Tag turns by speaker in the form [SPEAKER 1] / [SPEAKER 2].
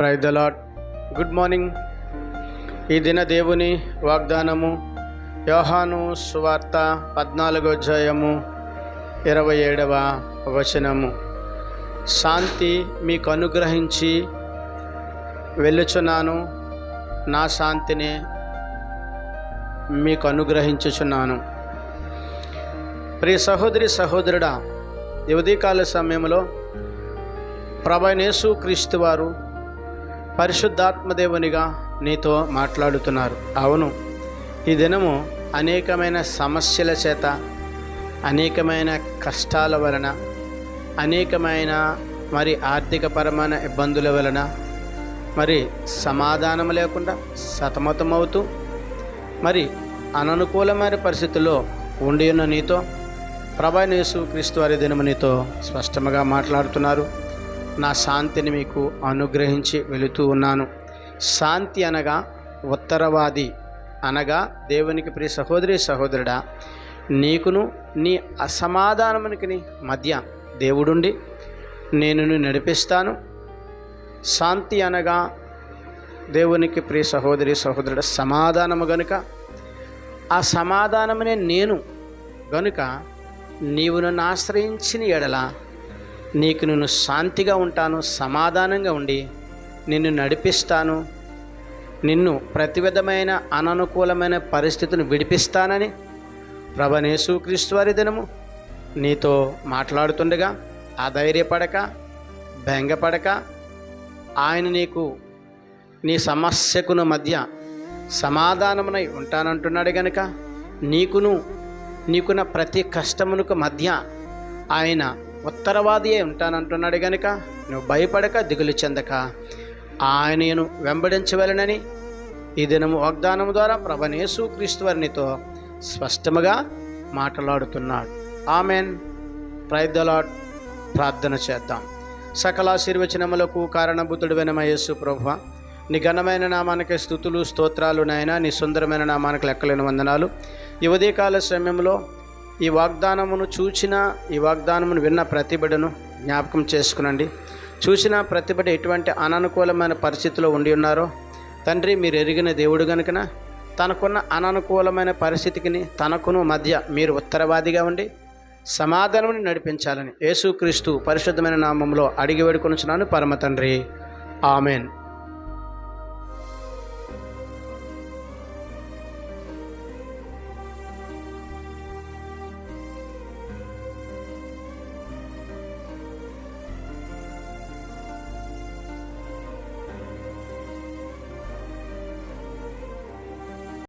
[SPEAKER 1] Praise the good morning ఈ దిన దేవుని వాగ్దానము యోహాను సువార్త పద్నాలుగో అధ్యాయము ఇరవై ఏడవ వచనము. శాంతి మీకు అనుగ్రహించి వెళ్ళుచున్నాను. నా శాంతిని మీకు అనుగ్రహించుచున్నాను. ప్రియ సహోదరి సహోదరుడా ఈ ఉదయకాల సమయంలో ప్రభనేసు క్రీస్తు వారు పరిశుద్ధాత్మదేవునిగా నీతో మాట్లాడుతున్నారు. అవును ఈ దినము అనేకమైన సమస్యల చేత అనేకమైన కష్టాల వలన అనేకమైన మరి ఆర్థికపరమైన ఇబ్బందుల వలన మరి సమాధానం లేకుండా సతమతమవుతూ మరి అననుకూలమైన పరిస్థితుల్లో ఉండి ఉన్న నీతో ప్రభానేసు క్రీస్తు వారి దినము నీతో స్పష్టంగా మాట్లాడుతున్నారు. నా శాంతిని మీకు అనుగ్రహించి వెళుతూ ఉన్నాను. శాంతి అనగా ఉత్తరవాది అనగా దేవునికి ప్రియ సహోదరి సహోదరుడా నీకును నీ అసమాధానమునికి మధ్య దేవుడుండి నేను నడిపిస్తాను. శాంతి అనగా దేవునికి ప్రియ సహోదరి సహోదరుడు సమాధానము గనుక. ఆ సమాధానమనే నేను గనుక నీవు నన్ను ఆశ్రయించిన ఎడల నీకు నేను శాంతిగా ఉంటాను సమాధానంగా ఉండి నిన్ను నడిపిస్తాను. నిన్ను ప్రతి విధమైన అననుకూలమైన పరిస్థితిని విడిపిస్తానని ప్రభనేసు క్రీస్తువారి దినము నీతో మాట్లాడుతుండగా అధైర్యపడక బెంగపడక ఆయన నీకు నీ సమస్యకును మధ్య సమాధానమునై ఉంటానంటున్నాడు గనుక నీకును నీకున్న ప్రతి కష్టమునకు మధ్య ఆయన ఉత్తరవాదియే ఉంటానంటున్నాడు గనుక నువ్వు భయపడక దిగులు చెందక. ఆయనను వెంబడించవలనని ఈ దినము వాగ్దానము ద్వారా ప్రభనేసు క్రీస్తువరినితో స్పష్టముగా మాట్లాడుతున్నాడు. ఆమెన్. ప్రైదలాడ్ ప్రార్థన చేద్దాం. సకల ఆశీర్వచనములకు కారణభూతుడు యేసు ప్రభు. నీ ఘనమైన నామానికి స్థుతులు స్తోత్రాలు నాయన. నీ సుందరమైన నామానికి లెక్కలేని వందనాలు. యువదీకాల సమయంలో ఈ వాగ్దానమును చూచిన ఈ వాగ్దానమును విన్న ప్రతిబిడను జ్ఞాపకం చేసుకునండి. చూసిన ప్రతిబిడ ఎటువంటి అననుకూలమైన పరిస్థితిలో ఉండి ఉన్నారో తండ్రి మీరు ఎరిగిన దేవుడు గనుకన తనకున్న అననుకూలమైన పరిస్థితికి తనకును మధ్య మీరు ఉత్తరవాదిగా ఉండి సమాధానముని నడిపించాలని యేసుక్రీస్తు పరిశుద్ధమైన నామంలో అడిగి వేడుకొనుచున్నాను. పరమ తండ్రి. ఆమెన్.